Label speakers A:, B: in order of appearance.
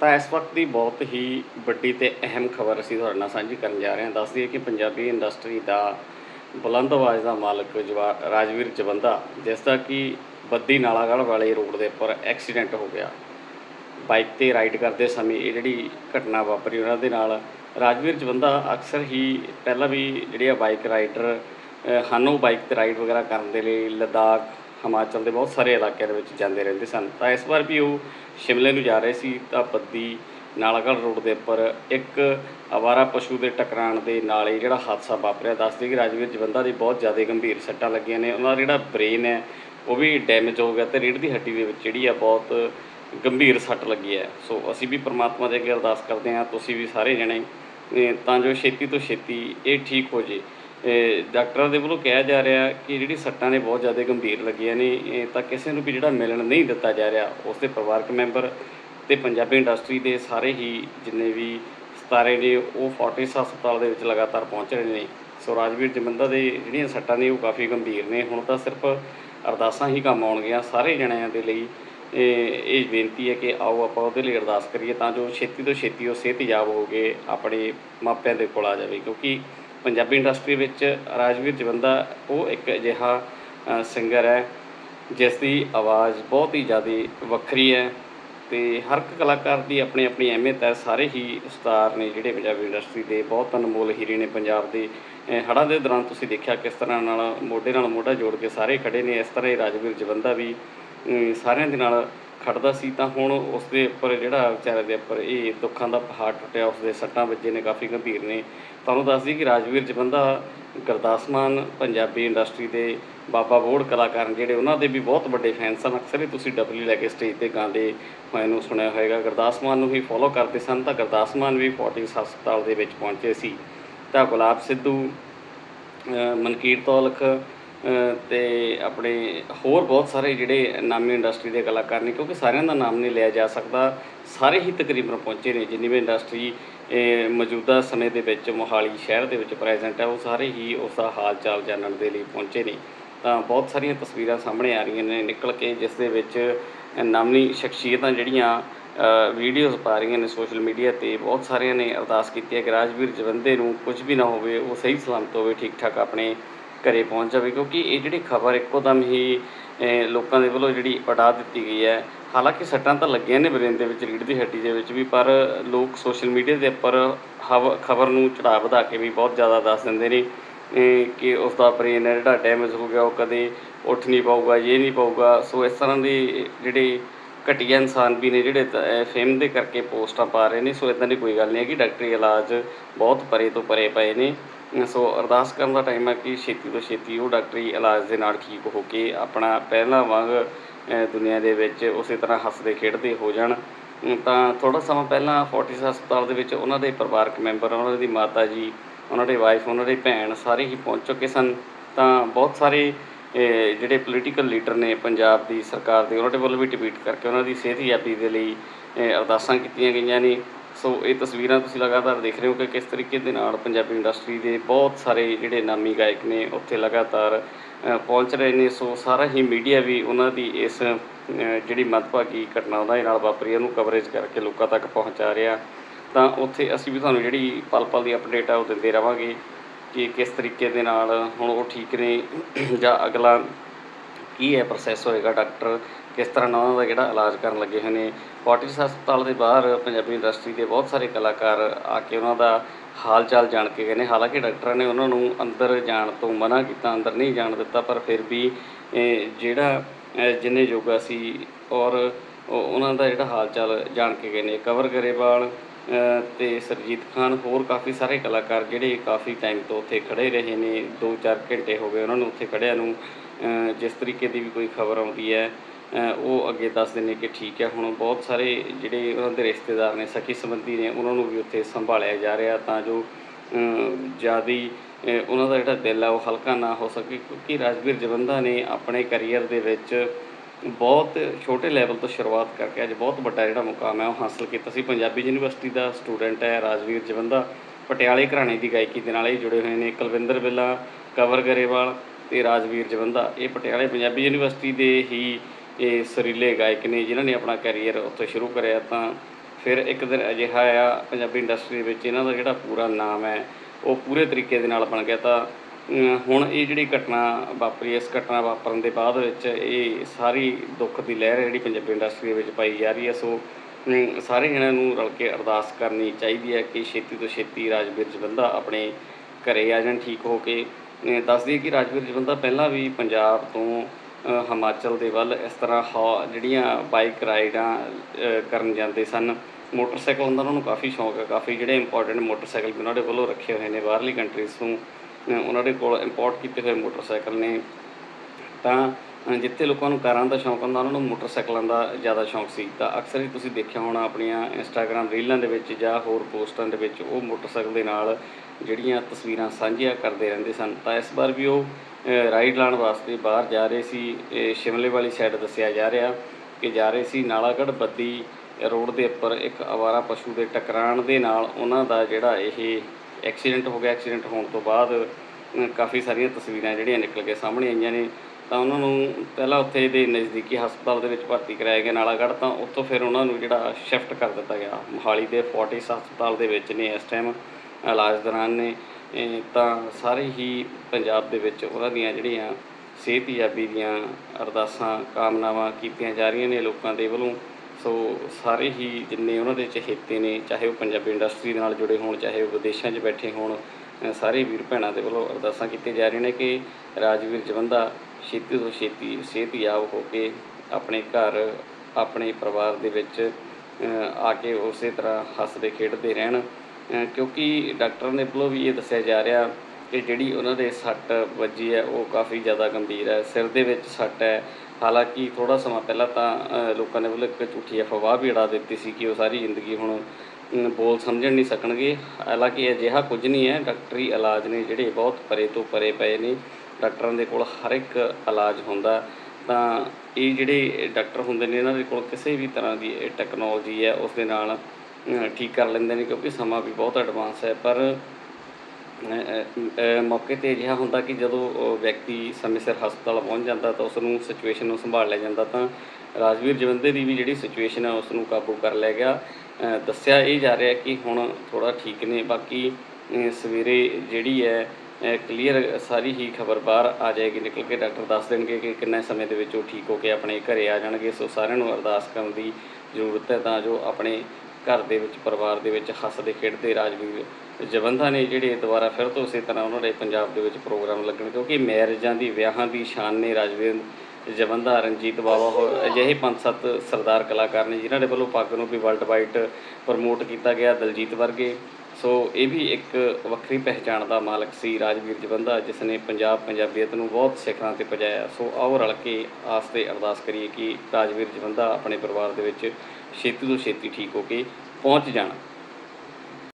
A: ਤਾਂ ਇਸ ਵਕਤ ਦੀ ਬਹੁਤ ਹੀ ਵੱਡੀ ਤੇ ਅਹਿਮ ਖਬਰ ਅਸੀਂ ਤੁਹਾਡੇ ਨਾਲ ਸਾਂਝੀ ਕਰਨ ਜਾ ਰਹੇ ਹਾਂ। ਦੱਸ ਦਈਏ ਕਿ ਪੰਜਾਬੀ ਇੰਡਸਟਰੀ ਦਾ ਬੁਲੰਦ ਆਵਾਜ਼ ਦਾ ਮਾਲਕ ਜਵਾ ਰਾਜਵੀਰ ਜਵੰਦਾ ਜਿਸ ਦਾ ਕਿ ਬੱਦੀ ਨਾਲਾਗੜ੍ਹ ਵਾਲੇ ਰੋਡ ਦੇ ਉੱਪਰ ਐਕਸੀਡੈਂਟ ਹੋ ਗਿਆ। ਬਾਈਕ ਤੇ ਰਾਈਡ ਕਰਦੇ ਸਮੇਂ ਇਹ ਜਿਹੜੀ ਘਟਨਾ ਵਾਪਰੀ ਉਹਨਾਂ ਦੇ ਨਾਲ ਰਾਜਵੀਰ ਜਵੰਦਾ ਅਕਸਰ ਹੀ ਪਹਿਲਾਂ ਵੀ ਜਿਹੜੇ ਆ ਬਾਈਕ ਰਾਈਡਰ ਅ, ਬਾਈਕ ਤੇ ਰਾਈਡ ਵਗੈਰਾ ਕਰਨ ਦੇ ਲਈ ਲਦਾਖ ਹਿਮਾਚਲ ਦੇ ਬਹੁਤ ਸਾਰੇ ਇਲਾਕਿਆਂ ਦੇ ਵਿੱਚ ਜਾਂਦੇ ਰਹਿੰਦੇ ਸਨ। ਤਾਂ ਇਸ ਵਾਰ ਵੀ ਉਹ ਸ਼ਿਮਲੇ ਨੂੰ ਜਾ ਰਹੇ ਸੀ ਤਾਂ ਬੱਦੀ ਨਾਲਾਗੜ੍ਹ ਰੋਡ ਦੇ ਉੱਪਰ ਇੱਕ ਅਵਾਰਾ ਪਸ਼ੂ ਦੇ ਟਕਰਾਣ ਦੇ ਨਾਲ ਹੀ ਜਿਹੜਾ ਹਾਦਸਾ ਵਾਪਰਿਆ। ਦੱਸਦੇ ਕਿ ਰਾਜਵੀਰ ਜਵੰਦਾ ਦੀ ਬਹੁਤ ਜ਼ਿਆਦਾ ਗੰਭੀਰ ਸੱਟਾਂ ਲੱਗੀਆਂ ਨੇ। ਉਹਨਾਂ ਦਾ ਜਿਹੜਾ ਬ੍ਰੇਨ ਹੈ, ਉਹ ਵੀ ਡੈਮੇਜ ਹੋ ਗਿਆ ਤੇ ਰੀੜ੍ਹ ਦੀ ਹੱਡੀ ਦੇ ਵਿੱਚ ਜਿਹੜੀ ਆ ਬਹੁਤ ਗੰਭੀਰ ਸੱਟ ਲੱਗੀ ਹੈ। ਸੋ ਅਸੀਂ ਵੀ ਪ੍ਰਮਾਤਮਾ ਦੇ ਅੱਗੇ ਅਰਦਾਸ ਕਰਦੇ ਹਾਂ, ਤੁਸੀਂ ਵੀ ਸਾਰੇ ਜਣੇ ਤਾਂ ਜੋ ਛੇਤੀ ਤੋਂ ਛੇਤੀ ਇਹ ਠੀਕ ਹੋ ਜੇ। ਡਾਕਟਰਾਂ ਦੇ ਵੱਲੋਂ ਕਿਹਾ ਜਾ ਰਿਹਾ ਕਿ ਜਿਹੜੀ ਸੱਟਾਂ ਨੇ ਬਹੁਤ ਜ਼ਿਆਦਾ ਗੰਭੀਰ ਲੱਗੀਆਂ ਨੇ ਤਾਂ ਕਿਸੇ ਨੂੰ ਵੀ ਜਿਹੜਾ ਮਿਲਣ ਨਹੀਂ ਦਿੱਤਾ ਜਾ ਰਿਹਾ, ਉਸ ਦੇ ਪਰਿਵਾਰਕ ਮੈਂਬਰ ਤੇ ਪੰਜਾਬੀ ਇੰਡਸਟਰੀ ਦੇ ਸਾਰੇ ਹੀ ਜਿੰਨੇ ਵੀ ਸਤਾਰੇ ਨੇ, ਉਹ ਫੋਰਟਿਸ ਹਸਪਤਾਲ ਦੇ ਵਿੱਚ ਲਗਾਤਾਰ ਪਹੁੰਚ ਰਹੇ ਨੇ। ਸੋ ਰਾਜਵੀਰ ਜਮੰਦਾ ਦੇ ਜਿਹੜੀਆਂ ਸੱਟਾਂ ਨੇ, ਉਹ ਕਾਫੀ ਗੰਭੀਰ ਨੇ। ਹੁਣ ਤਾਂ ਸਿਰਫ ਅਰਦਾਸਾਂ ਹੀ ਕੰਮ ਆਉਣਗੀਆਂ ਸਾਰੇ ਜਣਿਆਂ ਦੇ ਲਈ। ਇਹ ਬੇਨਤੀ ਹੈ ਕਿ ਆਓ ਆਪਾਂ ਉਹਦੇ ਲਈ ਅਰਦਾਸ ਕਰੀਏ ਤਾਂ ਜੋ ਛੇਤੀ ਤੋਂ ਛੇਤੀ ਉਹ ਸਿਹਤਯਾਬ ਹੋ ਕੇ ਆਪਣੇ ਮਾਪਿਆਂ ਦੇ ਕੋਲ ਆ ਜਾਵੇ, ਕਿਉਂਕਿ ਪੰਜਾਬੀ ਇੰਡਸਟਰੀ ਵਿੱਚ ਰਾਜਵੀਰ ਜਵੰਦਾ, ਉਹ ਇੱਕ ਅਜਿਹਾ ਸਿੰਗਰ ਹੈ ਜਿਸ ਦੀ ਆਵਾਜ਼ ਬਹੁਤ ਹੀ ਜ਼ਿਆਦਾ ਵੱਖਰੀ ਹੈ ਤੇ ਹਰ ਇੱਕ ਕਲਾਕਾਰ ਦੀ ਆਪਣੀ ਆਪਣੀ ਅਹਿਮੀਅਤ ਹੈ। ਸਾਰੇ ਹੀ ਸਟਾਰ ਨੇ ਜਿਹੜੇ ਪੰਜਾਬੀ ਇੰਡਸਟਰੀ ਦੇ ਬਹੁਤ ਅਨਮੋਲ ਹੀਰੇ ਨੇ ਪੰਜਾਬ ਦੇ, ਅਹ, ਹੜ੍ਹਾਂ ਦੇ ਦੌਰਾਨ ਤੁਸੀਂ ਦੇਖਿਆ ਕਿਸ ਤਰ੍ਹਾਂ ਨਾਲ ਮੋਢੇ ਨਾਲ ਮੋਢਾ ਜੋੜ ਕੇ ਸਾਰੇ ਖੜੇ ਨੇ। ਇਸ ਤਰ੍ਹਾਂ ਹੀ ਰਾਜਵੀਰ ਜਵੰਦਾ ਵੀ ਸਾਰਿਆਂ ਦੇ ਨਾਲ ਖੜਦਾ ਸੀ ਤਾਂ ਹੁਣ ਉਸ ਦੇ ਉੱਪਰ ਜਿਹੜਾ ਵਿਚਾਰੇ ਦੇ ਉੱਪਰ ਇਹ ਦੁੱਖਾਂ ਦਾ ਪਹਾੜ ਟੁੱਟਿਆ ਉਸ ਦੇ ਸੱਟਾਂ ਵੱਜੇ ਨੇ, ਕਾਫੀ ਗੰਭੀਰ ਨੇ। ਤੁਹਾਨੂੰ ਦੱਸ ਦਈਏ ਕਿ ਰਾਜਵੀਰ ਜਵੰਦਾ ਗੁਰਦਾਸ ਮਾਨ, ਪੰਜਾਬੀ ਇੰਡਸਟਰੀ ਦੇ ਬਾਬਾ ਬੋੜ ਕਲਾਕਾਰ ਜਿਹੜੇ ਉਹਨਾਂ ਦੇ ਵੀ ਬਹੁਤ ਵੱਡੇ ਫੈਨ ਸਨ। ਅਕਸਰ ਹੀ ਤੁਸੀਂ ਡਬਲੀ e ਲੈ ਕੇ ਸਟੇਜ ਤੇ ਗਾਉਂਦੇ ਹੋਏ ਨੂੰ ਸੁਣਿਆ ਹੋਵੇਗਾ ਗੁਰਦਾਸ ਮਾਨ ਨੂੰ ਹੀ ਫੋਲੋ ਕਰਦੇ ਸਨ, ਤਾਂ ਗੁਰਦਾਸ ਮਾਨ ਵੀ ਫੋਰਟਿਸ ਹਸਪਤਾਲ ਦੇ ਵਿੱਚ ਪਹੁੰਚੇ ਸੀ। ਤਾਂ ਗੁਲਾਬ ਸਿੱਧੂ ਮਨਕੀਰ ਤੌਲਖ ਤੇ ਆਪਣੇ ਹੋਰ ਬਹੁਤ ਸਾਰੇ ਜਿਹੜੇ ਨਾਮੀ ਇੰਡਸਟਰੀ ਦੇ ਕਲਾਕਾਰ ਨੇ, ਕਿਉਂਕਿ ਸਾਰਿਆਂ ਦਾ ਨਾਮ ਨਹੀਂ ਲਿਆ ਜਾ ਸਕਦਾ, ਸਾਰੇ ਹੀ ਤਕਰੀਬਨ ਪਹੁੰਚੇ ਨੇ, ਜਿੰਨੀ ਵੀ ਇੰਡਸਟਰੀ ਮੌਜੂਦਾ ਸਮੇਂ ਦੇ ਵਿੱਚ ਮੋਹਾਲੀ ਸ਼ਹਿਰ ਦੇ ਵਿੱਚ ਪ੍ਰੈਜ਼ੈਂਟ ਹੈ, ਉਹ ਸਾਰੇ ਹੀ ਉਸ ਦਾ ਹਾਲ ਚਾਲ ਜਾਣਨ ਦੇ ਲਈ ਪਹੁੰਚੇ ਨੇ। ਤਾਂ ਬਹੁਤ ਸਾਰੀਆਂ ਤਸਵੀਰਾਂ ਸਾਹਮਣੇ ਆ ਰਹੀਆਂ ਨੇ, ਨਿਕਲ ਕੇ ਜਿਸ ਦੇ ਵਿੱਚ ਨਾਮੀ ਸ਼ਖਸੀਅਤਾਂ ਜਿਹੜੀਆਂ ਵੀਡੀਓਜ਼ ਪਾ ਰਹੀਆਂ ਨੇ ਸੋਸ਼ਲ ਮੀਡੀਆ ਤੇ, ਬਹੁਤ ਸਾਰਿਆਂ ਨੇ ਅਰਦਾਸ ਕੀਤੀ ਹੈ ਕਿ ਰਾਜਵੀਰ ਜਵੰਦੇ ਨੂੰ ਕੁਝ ਵੀ ਨਾ ਹੋਵੇ, ਉਹ ਸਹੀ ਸਲਾਮਤ ਹੋਵੇ ਠੀਕ ਠਾਕ ਆਪਣੇ ਘਰੇ ਪਹੁੰਚ ਜਾਵੇ, ਕਿਉਂਕਿ ਇਹ ਜਿਹੜੀ ਖਬਰ ਇੱਕੋਦਮ ਹੀ ਲੋਕਾਂ ਦੇ ਵੱਲੋਂ ਜਿਹੜੀ ਉਡਾ ਦਿੱਤੀ ਗਈ ਹੈ। ਹਾਲਾਂਕਿ ਸੱਟਾਂ ਤਾਂ ਲੱਗੀਆਂ ਨੇ ਬਰੇਨ ਦੇ ਵਿੱਚ ਰੀੜ ਦੀ ਹੱਡੀ ਦੇ ਵਿੱਚ ਵੀ, ਪਰ ਲੋਕ ਸੋਸ਼ਲ ਮੀਡੀਆ ਦੇ ਉੱਪਰ ਖਬਰ ਨੂੰ ਚੜਾ ਵਧਾ ਕੇ ਵੀ ਬਹੁਤ ਜ਼ਿਆਦਾ ਦੱਸ ਦਿੰਦੇ ਨੇ ਕਿ ਉਸ ਦਾ ਬ੍ਰੇਨ ਹੈ, ਜਿਹੜਾ ਡੈਮੇਜ ਹੋ ਗਿਆ, ਉਹ ਕਦੇ ਉੱਠ ਨਹੀਂ ਪਾਊਗਾ ਇਹ ਨਹੀਂ ਪਾਊਗਾ। ਸੋ ਇਸ ਤਰ੍ਹਾਂ ਦੇ ਜਿਹੜੇ ਘਟੀਆ ਇਨਸਾਨ ਵੀ ਨੇ, ਜਿਹੜੇ ਫੇਮ ਦੇ ਕਰਕੇ ਪੋਸਟਾਂ ਪਾ ਰਹੇ ਨੇ, ਸੋ ਇਦਾਂ ਦੀ ਕੋਈ ਗੱਲ ਨਹੀਂ ਹੈ ਕਿ ਡਾਕਟਰੀ ਇਲਾਜ ਬਹੁਤ ਪਰੇ ਤੋਂ ਪਰੇ ਪਏ ਨੇ। ਸੋ ਅਰਦਾਸ ਕਰਨ ਦਾ ਟਾਈਮ ਹੈ ਕਿ ਛੇਤੀ ਤੋਂ ਛੇਤੀ ਉਹ ਡਾਕਟਰੀ ਇਲਾਜ ਦੇ ਨਾਲ ਠੀਕ ਹੋ ਕੇ ਆਪਣਾ ਪਹਿਲਾਂ ਵਾਂਗ ਦੁਨੀਆ ਦੇ ਵਿੱਚ ਉਸੇ ਤਰ੍ਹਾਂ ਹੱਸਦੇ ਖੇਡਦੇ ਹੋ ਜਾਣ। ਤਾਂ ਥੋੜਾ ਸਮਾਂ ਪਹਿਲਾਂ ਫੋਰਟਿਸ ਹਸਪਤਾਲ ਦੇ ਵਿੱਚ ਉਹਨਾਂ ਦੇ ਪਰਿਵਾਰਕ ਮੈਂਬਰ, ਉਹਨਾਂ ਦੀ ਮਾਤਾ ਜੀ, ਉਹਨਾਂ ਦੇ ਵਾਈਫ ਉਹਨਾਂ ਦੇ ਭੈਣ ਸਾਰੇ ਹੀ ਪਹੁੰਚ ਚੁੱਕੇ ਸਨ। ਤਾਂ ਬਹੁਤ ਸਾਰੇ ਜਿਹੜੇ ਪੋਲੀਟੀਕਲ ਲੀਡਰ ਨੇ ਪੰਜਾਬ ਦੀ ਸਰਕਾਰ ਦੇ, ਉਹਨਾਂ ਦੇ ਵੱਲੋਂ ਵੀ ਟਵੀਟ ਕਰਕੇ ਉਹਨਾਂ ਦੀ ਸਿਹਤਯਾਬੀ ਦੇ ਲਈ ਅਰਦਾਸਾਂ ਕੀਤੀਆਂ ਗਈਆਂ ਨੇ। ਸੋ ਇਹ ਤਸਵੀਰਾਂ ਤੁਸੀਂ ਲਗਾਤਾਰ ਦੇਖ ਰਹੇ ਹੋ ਕਿ ਕਿਸ ਤਰੀਕੇ ਦੇ ਨਾਲ ਪੰਜਾਬੀ ਇੰਡਸਟਰੀ ਦੇ ਬਹੁਤ ਸਾਰੇ ਜਿਹੜੇ ਨਾਮੀ ਗਾਇਕ ਨੇ ਉੱਥੇ ਲਗਾਤਾਰ ਪਹੁੰਚ ਰਹੇ ਨੇ। ਸੋ ਸਾਰਾ ਹੀ ਮੀਡੀਆ ਵੀ ਉਹਨਾਂ ਦੀ ਇਸ ਜਿਹੜੀ ਮੱਦਭਾਗੀ ਘਟਨਾ ਉਹਨਾਂ ਦੇ ਨਾਲ ਵਾਪਰੀ, ਉਹਨੂੰ ਕਵਰੇਜ ਕਰਕੇ ਲੋਕਾਂ ਤੱਕ ਪਹੁੰਚਾ ਰਿਹਾ। ਤਾਂ ਉੱਥੇ ਅਸੀਂ ਵੀ ਤੁਹਾਨੂੰ ਜਿਹੜੀ ਪਲ ਪਲ ਦੀ ਅਪਡੇਟ ਆ ਉਹ ਦਿੰਦੇ ਰਵਾਂਗੇ ਕਿ ਕਿਸ ਤਰੀਕੇ ਦੇ ਨਾਲ ਹੁਣ ਉਹ ਠੀਕ ਨੇ ਜਾਂ ਅਗਲਾ ਕੀ ਹੈ ਪ੍ਰੋਸੈਸ ਹੋਏਗਾ ਡਾਕਟਰ ਕਿਸ ਤਰ੍ਹਾਂ ਨਾਲ ਉਹਨਾਂ ਦਾ ਜਿਹੜਾ ਇਲਾਜ ਕਰਨ ਲੱਗੇ ਹੋਏ ਨੇ। ਫੋਰਟਿਸ ਹਸਪਤਾਲ ਦੇ ਬਾਹਰ ਪੰਜਾਬੀ ਇੰਡਸਟਰੀ ਦੇ ਬਹੁਤ ਸਾਰੇ ਕਲਾਕਾਰ ਆ ਕੇ ਉਹਨਾਂ ਦਾ ਹਾਲ ਚਾਲ ਜਾਣ ਕੇ ਗਏ ਨੇ। ਹਾਲਾਂਕਿ ਡਾਕਟਰਾਂ ਨੇ ਉਹਨਾਂ ਨੂੰ ਅੰਦਰ ਜਾਣ ਤੋਂ ਮਨਾ ਕੀਤਾ ਅੰਦਰ ਨਹੀਂ ਜਾਣ ਦਿੱਤਾ ਪਰ ਫਿਰ ਵੀ ਜਿਹੜਾ ਜਿੰਨੇ ਯੋਗਾ ਸੀ ਔਰ ਉਹਨਾਂ ਦਾ ਜਿਹੜਾ ਹਾਲ ਚਾਲ ਜਾਣ ਕੇ ਗਏ ਨੇ। ਕਵਰ ਗਰੇਵਾਲ ਅ, ਤੇ ਸਰਜੀਤ ਖਾਨ ਹੋਰ ਕਾਫੀ ਸਾਰੇ ਕਲਾਕਾਰ ਜਿਹੜੇ ਕਾਫੀ ਟਾਈਮ ਤੋਂ ਉੱਥੇ ਖੜੇ ਰਹੇ ਨੇ। 2-4 ਘੰਟੇ ਹੋ ਗਏ ਉਹਨਾਂ ਨੂੰ ਉੱਥੇ ਖੜਿਆਂ ਨੂੰ। ਜਿਸ ਤਰੀਕੇ ਦੀ ਵੀ ਕੋਈ ਖਬਰ ਆਉਂਦੀ ਹੈ ਉਹ ਅੱਗੇ ਦੱਸਦੇ ਨੇ ਕਿ ਠੀਕ ਹੈ, ਹੁਣ ਬਹੁਤ ਸਾਰੇ ਜਿਹੜੇ ਉਹਨਾਂ ਦੇ ਰਿਸ਼ਤੇਦਾਰ ਨੇ, ਸਖੀ ਸੰਬੰਧੀ ਨੇ, ਉਹਨਾਂ ਨੂੰ ਵੀ ਉੱਥੇ ਸੰਭਾਲਿਆ ਜਾ ਰਿਹਾ ਤਾਂ ਜੋ ਜਿਆਦੀ ਉਹਨਾਂ ਦਾ ਜਿਹੜਾ ਦਿਲ ਆ ਉਹ ਹਲਕਾ ਨਾ ਹੋ ਸਕੇ ਕਿਉਂਕਿ ਰਾਜਵੀਰ ਜਵੰਦਾ ਨੇ ਆਪਣੇ ਕੈਰੀਅਰ ਦੇ ਵਿੱਚ ਬਹੁਤ ਛੋਟੇ ਲੈਵਲ ਤੋਂ ਸ਼ੁਰੂਆਤ ਕਰਕੇ ਅੱਜ ਬਹੁਤ ਵੱਡਾ ਜਿਹੜਾ ਮੁਕਾਮ ਹੈ ਉਹ ਹਾਸਲ ਕੀਤਾ ਸੀ। ਪੰਜਾਬੀ ਯੂਨੀਵਰਸਿਟੀ ਦਾ ਸਟੂਡੈਂਟ ਹੈ ਰਾਜਵੀਰ ਜਵੰਦਾ। ਪਟਿਆਲੇ ਘਰਾਣੇ ਦੀ ਗਾਇਕੀ ਦੇ ਨਾਲ ਹੀ ਜੁੜੇ ਹੋਏ ਨੇ, ਕੁਲਵਿੰਦਰ ਬਿੱਲਾ, ਕਵਰ ਗਰੇਵਾਲ ਤੇ ਰਾਜਵੀਰ ਜਵੰਦਾ। ਇਹ ਪਟਿਆਲੇ ਪੰਜਾਬੀ ਯੂਨੀਵਰਸਿਟੀ ਦੇ ਹੀ ਇਹ ਸੁਰੀਲੇ ਗਾਇਕ ਨੇ ਜਿਨ੍ਹਾਂ ਨੇ ਆਪਣਾ ਕੈਰੀਅਰ ਉੱਥੇ ਸ਼ੁਰੂ ਕਰਿਆ ਤਾਂ ਫਿਰ ਇੱਕ ਦਿਨ ਅਜਿਹਾ ਆ ਪੰਜਾਬੀ ਇੰਡਸਟਰੀ ਵਿੱਚ ਇਹਨਾਂ ਦਾ ਜਿਹੜਾ ਪੂਰਾ ਨਾਮ ਹੈ, ਉਹ ਪੂਰੇ ਤਰੀਕੇ ਦੇ ਨਾਲ ਬਣ ਗਿਆ ਤਾਂ ਹੁਣ ਇਹ ਜਿਹੜੀ ਘਟਨਾ ਵਾਪਰੀ, ਇਸ ਘਟਨਾ ਵਾਪਰਨ ਦੇ ਬਾਅਦ ਵਿੱਚ ਇਹ ਸਾਰੀ ਦੁੱਖ ਦੀ ਲਹਿਰ ਜਿਹੜੀ ਪੰਜਾਬੀ ਇੰਡਸਟਰੀ ਵਿੱਚ ਪਾਈ ਜਾ ਰਹੀ ਹੈ, ਸੋ ਸਾਰੇ ਜਣਿਆਂ ਨੂੰ ਰਲ ਕੇ ਅਰਦਾਸ ਕਰਨੀ ਚਾਹੀਦੀ ਹੈ ਕਿ ਛੇਤੀ ਤੋਂ ਛੇਤੀ ਰਾਜਵੀਰ ਜਵੰਦਾ ਆਪਣੇ ਘਰੇ ਆ ਜਾਣ, ਠੀਕ ਹੋ ਕੇ ਦੱਸਦੀ ਦੱਸ ਕਿ ਰਾਜਵੀਰ ਜਵੰਦਾ ਪਹਿਲਾਂ ਵੀ ਪੰਜਾਬ ਤੋਂ ਹਿਮਾਚਲ ਦੇ ਵੱਲ ਇਸ ਤਰ੍ਹਾਂ ਹਾ ਜਿਹੜੀਆਂ ਬਾਈਕ ਰਾਈਡਾਂ ਕਰਨ ਜਾਂਦੇ ਸਨ। ਮੋਟਰਸਾਈਕਲ ਹੁੰਦਾ ਉਹਨਾਂ ਨੂੰ ਕਾਫੀ ਸ਼ੌਂਕ ਹੈ, ਕਾਫੀ ਜਿਹੜੇ ਇੰਪੋਰਟੈਂਟ ਮੋਟਰਸਾਈਕਲ ਵੀ ਉਹਨਾਂ ਦੇ ਵੱਲੋਂ ਰੱਖੇ ਹੋਏ ਨੇ ਬਾਹਰਲੀ ਕੰਟਰੀਜ਼ ਤੋਂ। ਉਹਨਾਂ ਦੇ ਕੋਲ ਇੰਪੋਰਟ ਕੀਤੇ ਹੋਏ ਮੋਟਰਸਾਈਕਲ ਨੇ। ਤਾਂ ਜਿੱਥੇ ਲੋਕਾਂ ਨੂੰ ਕਾਰਾਂ ਦਾ ਸ਼ੌਂਕ ਹੁੰਦਾ, ਉਹਨਾਂ ਨੂੰ ਮੋਟਰਸਾਈਕਲਾਂ ਦਾ ਜ਼ਿਆਦਾ ਸ਼ੌਂਕ ਸੀ। ਤਾਂ ਅਕਸਰ ਹੀ ਤੁਸੀਂ ਦੇਖਿਆ ਹੋਣਾ ਆਪਣੀਆਂ ਇੰਸਟਾਗ੍ਰam ਰੀਲਾਂ ਦੇ ਵਿੱਚ ਜਾਂ ਹੋਰ ਪੋਸਟਾਂ ਦੇ ਵਿੱਚ ਉਹ ਮੋਟਰਸਾਈਕਲ ਦੇ ਨਾਲ ਜਿਹੜੀਆਂ ਤਸਵੀਰਾਂ ਸਾਂਝੀਆਂ ਕਰਦੇ ਰਹਿੰਦੇ ਸਨ। ਤਾਂ ਇਸ ਵਾਰ ਵੀ ਉਹ ਰਾਈਡ ਲਾਉਣ ਵਾਸਤੇ ਬਾਹਰ ਜਾ ਰਹੇ ਸੀ। ਇਹ ਸ਼ਿਮਲੇ ਵਾਲੀ ਸਾਈਡ ਦੱਸਿਆ ਜਾ ਰਿਹਾ ਕਿ ਜਾ ਰਹੇ ਸੀ ਨਾਲਾਗੜ੍ਹ ਬੱਦੀ ਰੋਡ ਦੇ ਉੱਪਰ ਇੱਕ ਅਵਾਰਾ ਪਸ਼ੂ ਦੇ ਟਕਰਾਣ ਦੇ ਨਾਲ ਉਹਨਾਂ ਦਾ ਜਿਹੜਾ ਇਹ ਐਕਸੀਡੈਂਟ ਹੋ ਗਿਆ। ਐਕਸੀਡੈਂਟ ਹੋਣ ਤੋਂ ਬਾਅਦ ਕਾਫੀ ਸਾਰੀਆਂ ਤਸਵੀਰਾਂ ਜਿਹੜੀਆਂ ਨਿਕਲ ਕੇ ਸਾਹਮਣੇ ਆਈਆਂ ਨੇ। ਤਾਂ ਉਹਨਾਂ ਨੂੰ ਪਹਿਲਾਂ ਉੱਥੇ ਦੇ ਨਜ਼ਦੀਕੀ ਹਸਪਤਾਲ ਦੇ ਵਿੱਚ ਭਰਤੀ ਕਰਾਇਆ ਗਿਆ ਨਾਲਾਗੜ੍ਹ, ਤਾਂ ਉੱਥੋਂ ਫਿਰ ਉਹਨਾਂ ਨੂੰ ਜਿਹੜਾ ਸ਼ਿਫਟ ਕਰ ਦਿੱਤਾ ਗਿਆ। ਮੋਹਾਲੀ ਦੇ ਫੋਰਟਿਸ ਹਸਪਤਾਲ ਦੇ ਵਿੱਚ ਨੇ ਇਸ ਟਾਈਮ ਇਲਾਜ ਦੌਰਾਨ ਨੇ। ਤਾਂ ਸਾਰੇ ਹੀ ਪੰਜਾਬ ਦੇ ਵਿੱਚ ਉਹਨਾਂ ਦੀਆਂ ਜਿਹੜੀਆਂ ਸਿਹਤਯਾਬੀ ਦੀਆਂ ਅਰਦਾਸਾਂ, ਕਾਮਨਾਵਾਂ ਕੀਤੀਆਂ ਜਾ ਰਹੀਆਂ ਨੇ ਲੋਕਾਂ ਦੇ ਵੱਲੋਂ। ਸੋ ਸਾਰੇ ਹੀ ਜਿੰਨੇ ਉਹਨਾਂ ਦੇ ਚਹੇਤੇ ਨੇ, ਚਾਹੇ ਉਹ ਪੰਜਾਬੀ ਇੰਡਸਟਰੀ ਦੇ ਨਾਲ ਜੁੜੇ ਹੋਣ, ਚਾਹੇ ਉਹ ਵਿਦੇਸ਼ਾਂ 'ਚ ਬੈਠੇ ਹੋਣ ਸਾਰੇ ਵੀਰ ਭੈਣਾਂ ਦੇ ਵੱਲੋਂ ਅਰਦਾਸਾਂ ਕੀਤੀਆਂ ਜਾ ਰਹੀਆਂ ਨੇ ਕਿ ਰਾਜਵੀਰ ਜਵੰਦਾ ਛੇਤੀ ਤੋਂ ਛੇਤੀ ਸਿਹਤਯਾਬ ਹੋ ਕੇ ਆਪਣੇ ਘਰ, ਆਪਣੇ ਪਰਿਵਾਰ ਦੇ ਵਿੱਚ ਆ ਕੇ ਉਸੇ ਤਰ੍ਹਾਂ ਹੱਸਦੇ ਖੇਡਦੇ ਰਹਿਣ। ਕਿਉਂਕਿ ਡਾਕਟਰਾਂ ਦੇ ਵੱਲੋਂ ਵੀ ਇਹ ਦੱਸਿਆ ਜਾ ਰਿਹਾ ਕਿ ਜਿਹੜੀ ਉਹਨਾਂ ਦੇ ਸੱਟ ਵੱਜੀ ਹੈ, ਉਹ ਕਾਫੀ ਜ਼ਿਆਦਾ ਗੰਭੀਰ ਹੈ, ਸਿਰ ਦੇ ਵਿੱਚ ਸੱਟ ਹੈ। ਹਾਲਾਂਕਿ ਥੋੜਾ ਸਮਾਂ ਪਹਿਲਾਂ ਤਾਂ ਲੋਕਾਂ ਨੇ ਵੱਲੋਂ ਇੱਕ ਝੂਠੀ ਅਫਵਾਹ ਵੀ ਉਡਾ ਦਿੱਤੀ ਸੀ ਕਿ ਉਹ ਸਾਰੀ ਜ਼ਿੰਦਗੀ ਹੁਣ ਬੋਲ ਸਮਝਣ ਨਹੀਂ ਸਕਣਗੇ। ਹਾਲਾਂਕਿ ਅਜਿਹਾ ਕੁਝ ਨਹੀਂ ਹੈ, ਡਾਕਟਰੀ ਇਲਾਜ ਨੇ ਜਿਹੜੇ ਬਹੁਤ ਪਰੇ ਤੋਂ ਪਰੇ ਪਏ ਨੇ, ਡਾਕਟਰਾਂ ਦੇ ਕੋਲ ਹਰ ਇੱਕ ਇਲਾਜ ਹੁੰਦਾ। ਤਾਂ ਇਹ ਜਿਹੜੇ ਡਾਕਟਰ ਹੁੰਦੇ ਨੇ, ਇਹਨਾਂ ਦੇ ਕੋਲ ਕਿਸੇ ਵੀ ਤਰ੍ਹਾਂ ਦੀ ਟੈਕਨੋਲੋਜੀ ਹੈ, ਉਸ ਦੇ ਨਾਲ ਠੀਕ ਕਰ ਲੈਂਦੇ ਨੇ ਕਿਉਂਕਿ ਸਮਾਂ ਵੀ ਬਹੁਤ ਐਡਵਾਂਸ ਹੈ, ਪਰ ਮੌਕੇ ਤੇ ਅਜਿਹਾ ਹੁੰਦਾ ਕਿ ਜਦੋਂ ਵਿਅਕਤੀ ਸਮੇਂ ਸਿਰ ਹਸਪਤਾਲ ਪਹੁੰਚ ਜਾਂਦਾ ਤਾਂ ਉਸ ਨੂੰ ਸਿਚੁਏਸ਼ਨ ਨੂੰ ਸੰਭਾਲ ਲਿਆ ਜਾਂਦਾ ਤਾਂ ਰਾਜਵੀਰ ਜਵੰਦੇ ਦੀ ਵੀ ਜਿਹੜੀ ਸਿਚੁਏਸ਼ਨ ਹੈ ਉਸ ਨੂੰ ਕਾਬੂ ਕਰ ਲਿਆ ਗਿਆ। ਦੱਸਿਆ ਇਹ ਜਾ ਰਿਹਾ ਕਿ ਹੁਣ ਥੋੜਾ ਠੀਕ ਨੇ, ਬਾਕੀ ਸਵੇਰੇ ਜਿਹੜੀ ਹੈ ਕਲੀਅਰ ਸਾਰੀ ਹੀ ਖਬਰ ਬਾਹਰ ਆ ਜਾਏਗੀ, ਨਿਕਲ ਕੇ ਡਾਕਟਰ ਦੱਸ ਦੇਣਗੇ ਕਿ ਕਿੰਨੇ ਸਮੇਂ ਦੇ ਵਿੱਚ ਉਹ ਠੀਕ ਹੋ ਕੇ ਆਪਣੇ ਘਰੇ ਆ ਜਾਣਗੇ। ਸੋ ਸਾਰਿਆਂ ਨੂੰ ਅਰਦਾਸ ਕਰਨ ਦੀ ਜ਼ਰੂਰਤ ਹੈ ਤਾਂ ਜੋ ਆਪਣੇ ਘਰ ਦੇ ਵਿੱਚ, ਪਰਿਵਾਰ ਦੇ ਵਿੱਚ ਹੱਸਦੇ, ਖੇਡਦੇ, ਰਾਜਵੀਰ ਜਵੰਦਾ ਨੇ ਜਿਹੜੇ ਦੁਬਾਰਾ ਫਿਰ ਤੋਂ ਉਸੇ ਤਰ੍ਹਾਂ ਉਹਨਾਂ ਦੇ ਪੰਜਾਬ ਦੇ ਵਿੱਚ ਪ੍ਰੋਗਰਾਮ ਲੱਗਣ, ਕਿਉਂਕਿ ਮੈਰਿਜਾਂ ਦੀ, ਵਿਆਹਾਂ ਦੀ ਸ਼ਾਨ ਨੇ ਰਾਜਵੀਰ ਜਵੰਦਾ ਰਣਜੀਤ ਬਾਵਾ ਹੋ ਅਜਿਹੇ ਪੰਜ ਸੱਤ ਸਰਦਾਰ ਕਲਾਕਾਰ ਨੇ ਜਿਨ੍ਹਾਂ ਦੇ ਵੱਲੋਂ ਪੱਗ ਨੂੰ ਵੀ ਵਰਲਡ ਵਾਈਡ ਪ੍ਰਮੋਟ ਕੀਤਾ ਗਿਆ, ਦਲਜੀਤ ਵਰਗੇ। ਸੋ ਇਹ ਵੀ ਇੱਕ ਵੱਖਰੀ ਪਹਿਚਾਣ ਦਾ ਮਾਲਕ ਸੀ ਰਾਜਵੀਰ ਜਵੰਦਾ ਜਿਸ ਨੇ ਪੰਜਾਬ ਪੰਜਾਬੀਅਤ ਨੂੰ ਬਹੁਤ ਸਿਖਰਾਂ ਤੇ ਪਹੁੰਚਾਇਆ ਸੋ ਆਓ ਰਲ ਕੇ ਆਸ ਤੇ ਅਰਦਾਸ ਕਰੀਏ ਕਿ ਰਾਜਵੀਰ ਜਵੰਦਾ ਆਪਣੇ ਪਰਿਵਾਰ ਦੇ ਵਿੱਚ ਛੇਤੀ ਤੋਂ ਛੇਤੀ ਠੀਕ ਹੋ ਕੇ ਪਹੁੰਚ ਜਾਣਾ।